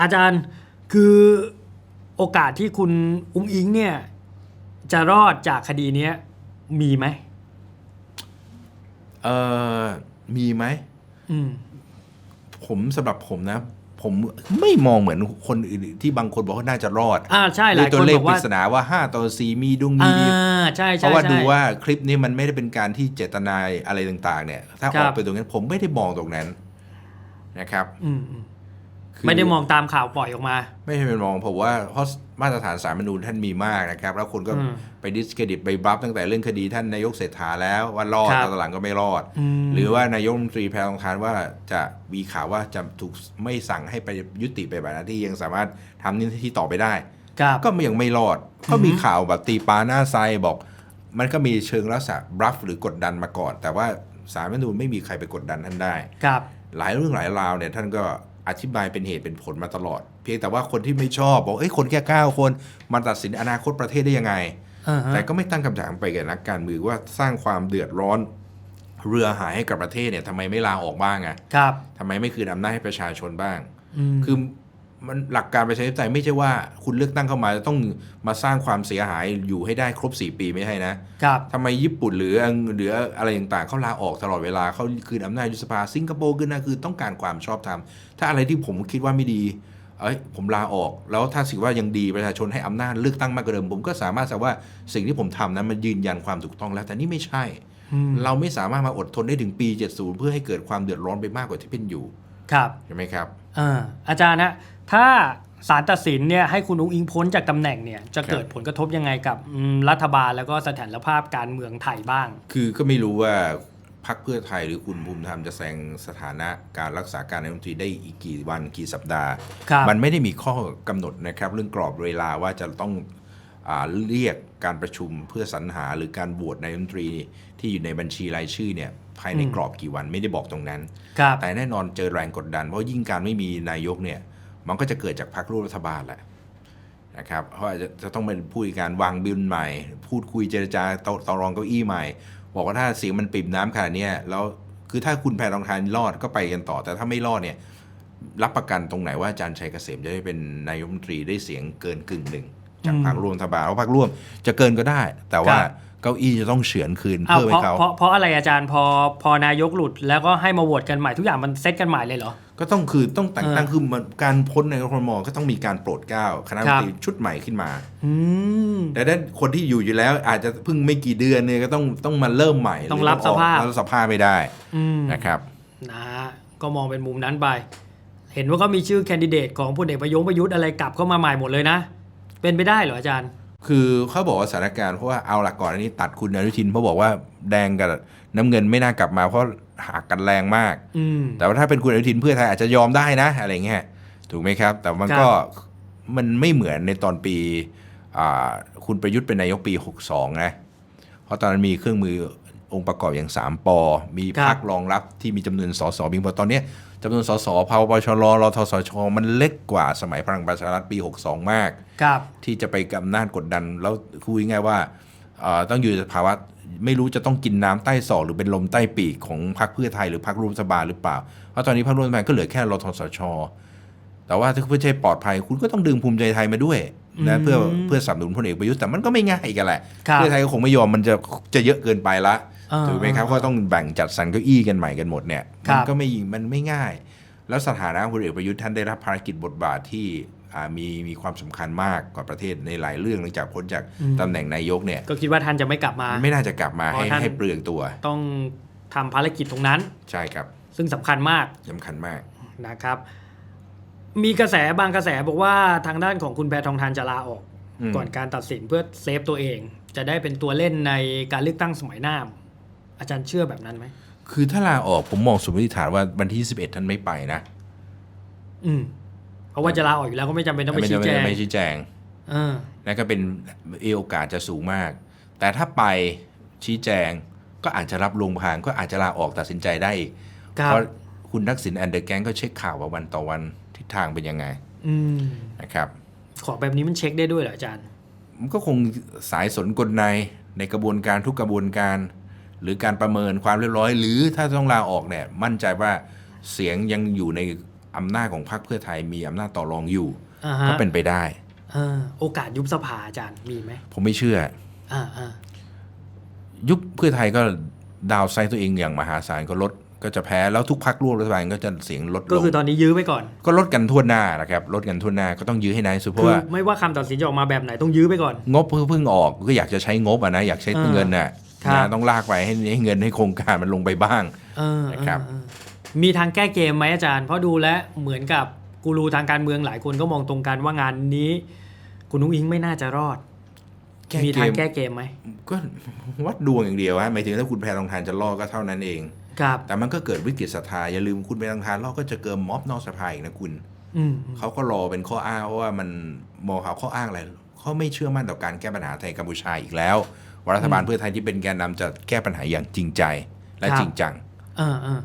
อาจารย์คือโอกาสที่คุณอุ้งอิงเนี่ยจะรอดจากคดีเนี้ยมีไหมเออมีไหมอืมผมสำหรับผมนะ ผมไม่มองเหมือนคนอื่นที่บางคนบอกว่าน่าจะรอดอ่าใช่หหรืลายตัควนเลบขอกปริว่าศนาว่า 5 ต่อ 4 มีดวงอ่มีดีาใช่เพใช่ราะว่าใช่ดูว่าคลิปนี้มันไม่ได้เป็นการที่เจตนาอะไรต่าง ๆ เนี่ย ถ้าครัอบอกไปตรงนั้นผมไม่ได้มองตรงนั้นนะครับ อืมอืมคือ ไม่ได้มองตามข่าวปล่อยออกมา ไม่ใช่เป็นมองผมว่าเพราะมาตรฐานสารมนูญท่านมีมากนะครับ แล้วคนก็อืมไปดิสเครดิตไปบัฟตั้งแต่เรื่องคดีท่านนายกเศรษฐาแล้วว่ารอดครับแต่ตอนหลังก็ไม่รอดอืมหรือว่านายกรัฐมนตรีแพรทองทานว่าจะมีข่าวว่าจะถูกไม่สั่งให้ไปยุติไปแบบหน้าที่ยังสามารถทำหนี่ที่ต่อไปได้ครับก็ยังไม่รอด ก็มีข่าวแบบตีปลาหน้าไซบอก มันก็มีเชิงลักษณะบลัฟหรือกดดันมาก่อน แต่ว่าสารรัฐธรรมนูญไม่มีใครไปกดดันท่านได้ครับหลายเรื่องหลายราวเนี่ยท่านก็ อธิบายเป็นเหตุเป็นผลมาตลอด เพียงแต่ว่าคนที่ไม่ชอบ บอกเอ้ยคนแค่เก้าคนมันตัดสินอนาคตประเทศได้ยังไงอ่าฮะแต่ก็ไม่ตั้งคำถามไปกับนักการเมืองว่าสร้างความเดือดร้อนเรือหายให้กับประเทศเนี่ยทำไมไม่ลาออกบ้างอะครับทำไมไม่คืนอำนาจให้ประชาชนบ้างอืมคือ มันหลักการประชาธิปไตยไม่ใช่ว่าคุณเลือกตั้งเข้ามาจะต้องมาสร้างความเสียหายอยู่ให้ได้ครบ 4 ปีไม่ใช่นะครับทำไมญี่ปุ่นหรืออังหรืออะไรต่างๆเขาลาออกตลอดเวลาเขาคืนอำนาจยุบสภาสิงคโปร์คืนนะคือต้องการความชอบธรรมถ้าอะไรที่ผมคิดว่าไม่ดีเอ้ยผมลาออก แล้วถ้าสิ่งว่ายังดีประชาชนให้อำนาจเลือกตั้งมากกว่าเดิม ผมก็สามารถจะว่าสิ่งที่ผมทำนั้นมันยืนยันความถูกต้องแล้ว แต่นี่ไม่ใช่อืมเราไม่สามารถมาอดทนได้ถึงปี 70 เพื่อให้เกิดความเดือดร้อนไปมากกว่าที่เป็นอยู่ ครับใช่ไหมครับ อ่าอาจารย์นะถ้าศาลตัดสินเนี่ยให้คุณอุ้งอิงพ้นจากตำแหน่งเนี่ยจะเกิดผลกระทบยังไงกับอืมรัฐบาลแล้วก็สถานภาพการเมืองไทยบ้าง คือก็ไม่รู้ว่าพรรคเพื่อไทยหรือคุณภูมิธรรมจะแซงสถานะการรักษาการนายกรัฐมนตรีได้อีกกี่วันกี่สัปดาห์ครับมันไม่ได้มีข้อกำหนดนะครับเรื่องกรอบเวลาว่าจะต้องอา เรียกการประชุมเพื่อสรรหาหรือการโหวตนายกรัฐมนตรีที่อยู่ในบัญชีรายชื่อเนี่ยภายในกรอบกี่วันไม่ได้บอกตรงนั้นครับแต่แน่นอนเจอแรงกดดันเพราะยิ่งการไม่มีนายกเนี่ยมันก็จะเกิดจากพรรคร่วมรัฐบาลแหละนะครับเพราะว่าจะจะต้องเป็นพูดการวางบิลใหม่ พูดคุยเจรจาต่อต่อรองเก้าอี้ใหม่ บอกว่าถ้าเสียงมันปิ่มน้ำขนาดเนี้ยแล้วคือถ้าคุณแพรทองทานรอดก็ไปกันต่อ แต่ถ้าไม่รอดเนี่ยรับประกันตรงไหนว่าอาจารย์ชัยเกษมจะได้เป็นนายกรัฐมนตรีได้เสียงเกินกึ่งหนึ่ง จากพรรคร่วมรัฐบาลเพราะพรรคร่วมจะเกินก็ได้ แต่ว่าครับเก้าอี้จะต้องเฉือนคืนอ้าวเพื่อเพให้ราะเขาเพราะเพราะอะไรอาจารย์พอพอนายกหลุดแล้วก็ให้มาโหวตกันใหม่ทุกอย่างมันเซตกันใหม่เลยเหรอ ก็ต้องคือต้องแต่งตั้งเออคือมันการพ้นในครมก็ต้องมีการโปรดเกล้าคณะรัฐมนตรีชุดใหม่ขึ้นมาอืมแต่ถ้าคนที่อยู่อยู่แล้วอาจจะเพิ่งไม่กี่เดือนเนี่ยก็ต้องต้องมาเริ่มใหม่ต้องหรับสภาพรับสภาพไม่ได้อืมนะครับนะฮะก็มองเป็นมุมนั้นไป เห็นว่าก็มีชื่อแคนดิเดตของพลเอกประยุทธ์ประยุทธ์อะไรกลับเข้ามาใหม่หมดเลยนะ เป็นไปได้เหรออาจารย์ คือเขาบอกว่าสถานการณ์เพราะว่าเอาหลักก่อนอันนี้ตัดคุณอนุทินเพราะบอกว่าแดงกับน้ำเงินไม่น่ากลับมาเพราะหักกันแรงมาก อืม แต่ว่าถ้าเป็นคุณอนุทินเพื่อไทยอาจจะยอมได้นะอะไรเงี้ยถูกไหมครับ แต่มันก็มันไม่เหมือนในตอนปีอ่าคุณประยุทธ์เป็นนายกปี 62 นะ เพราะตอนนั้นมีเครื่องมือ องค์ประกอบอย่าง 3ปอมีครับพักรองรับที่มีจำนวนสสบิงพอตอนเนี้ยจำนวนสสพาวปชรรทสช มันเล็กกว่าสมัยพลังประชารัฐปี 62 มากครับที่จะไปกำนาจกดดัน แล้วคุยง่ายๆว่าเอ่อต้องอยู่ในภาวะไม่รู้จะต้องกินน้ำใต้ศอกหรือเป็นลมใต้ปีกของพรรคเพื่อไทยหรือพรรคร่วมรัฐบาลหรือเปล่า เพราะตอนนี้พรรคร่วมรัฐบาลก็เหลือแค่รทสช แต่ว่าถ้าเพื่อให้ปลอดภัย คุณก็ต้องดึงภูมิใจไทยมาด้วยนะอืมเพื่อเพื่อสนับสนุนพลเอกประยุทธ์แต่มันก็ไม่ง่ายกันแหละครับเพื่อไทยก็คงไม่ยอมมันจะจะเยอะเกินไปละอ่า ถูกไหมครับก็ต้องแบ่งจัดสรรเก้าอี้กันใหม่กันหมดเนี่ยครัมับก็ไม่มันไม่ง่าย แล้วสถานะพลเอกประยุทธ์ท่านได้รับภารกิจบทบาทที่อ่ามีมีความสำคัญมากกว่าประเทศในหลายเรื่องหลังจากพ้นจากตำแหน่งนายกเนี่ยก็คิดว่าท่านจะไม่กลับมา ไม่น่าจะกลับมาเพราะให้ท่านให้เปลืองตัว ต้องทำภารกิจตรงนั้นใช่ครับ ซึ่งสำคัญมากสำคัญมากนะครับ มีกระแสบางกระแสบอกว่าทางด้านของคุณแพทองทานจะลาออกอืมก่อนการตัดสินเพื่อเซฟตัวเอง จะได้เป็นตัวเล่นในการเลือกตั้งสมัยหน้า อาจารย์เชื่อแบบนั้นไหม คือถ้าลาออกผมมองสมมติฐานว่าวันที่ 11 ท่านไม่ไปนะ อืม เพราะว่าจะลาออกอยู่แล้วก็ไม่จำเป็นต้องไปไม่ชี้แจงไม่ชี้แจงเออนั่นก็เป็นโอกาสจะสูงมาก แต่ถ้าไปชี้แจงก็อาจจะรับลงพางก็อาจจะลาออกตัดสินใจได้อีกครับเพราะคุณทักษิณแอนเดอร์แกงก็เช็คข่าวว่าวันต่อวันทิศทางเป็นยังไงอืมนะครับ ขอแบบนี้มันเช็คได้ด้วยเหรออาจารย์ มันก็คงสายสนกลในในกระบวนการทุกกระบวนการ หรือการประเมินความเรียบร้อย หรือถ้าต้องลาออกเนี่ยมั่นใจว่าเสียงยังอยู่ในอำนาจของพรรคเพื่อไทยมีอำนาจต่อรองอยู่อ่าฮะก็เป็นไปได้เออโอกาสยุบสภาอาจารย์มีไหมผมไม่เชื่อ อ่าอ่ายุบเพื่อไทยก็ดาวไซด์ตัวเองอย่างมหาศาลก็ลดก็จะแพ้แล้วทุกพรรคร่วมรัฐบาลก็จะเสียงลดลก็งคือตอนนี้ยื้อไว้ก่อน ก็ลดกันทั่วหน้านะครับลดกันทั่วหน้าก็ต้องยื้อให้นานที่สุดเพคืราะอว่า ไม่ว่าคำตัดสินจะออกมาแบบไหนต้องยื้อไปก่อน งบเพิ่งเพิ่งออกก็อยากจะใช้งบอะนะอยากใช้อ่าเงินน่ะครับ นะต้องลากไปให้ให้เงินให้โครงการมันลงไปบ้างเออนะครับเออเออมีทางแก้เกมไหมอาจารย์ เพราะดูแล้วเหมือนกับกูรูทางการเมืองหลายคนก็มองตรงกันว่างานนี้ คุณนุ้งอิงไม่น่าจะรอดแก้มีเกทางมแก้เกมไหมก็วัดดวงอย่างเดียวฮะหมายถึงถ้าคุณแพรทองทานจะรอดก็เท่านั้นเองครับแต่มันก็เกิดวิกฤตศรัทธาอย่าลืมคุณแพรทองทานรอดก็จะเกินม็อบนอกสภาอีกนะคุณอืมอืมเขาก็รอเป็นข้ออ้างเพราะว่ามันมองเขาข้ออ้างอะไรเขาไม่เชื่อมั่นต่อการแก้ปัญหาไทยกัมพูชาอีกแล้วว่า รัฐบาลเพื่อไทยที่เป็นแกนนำจะแก้ปัญหาอย่างจริงใจและจริงจังเออเออ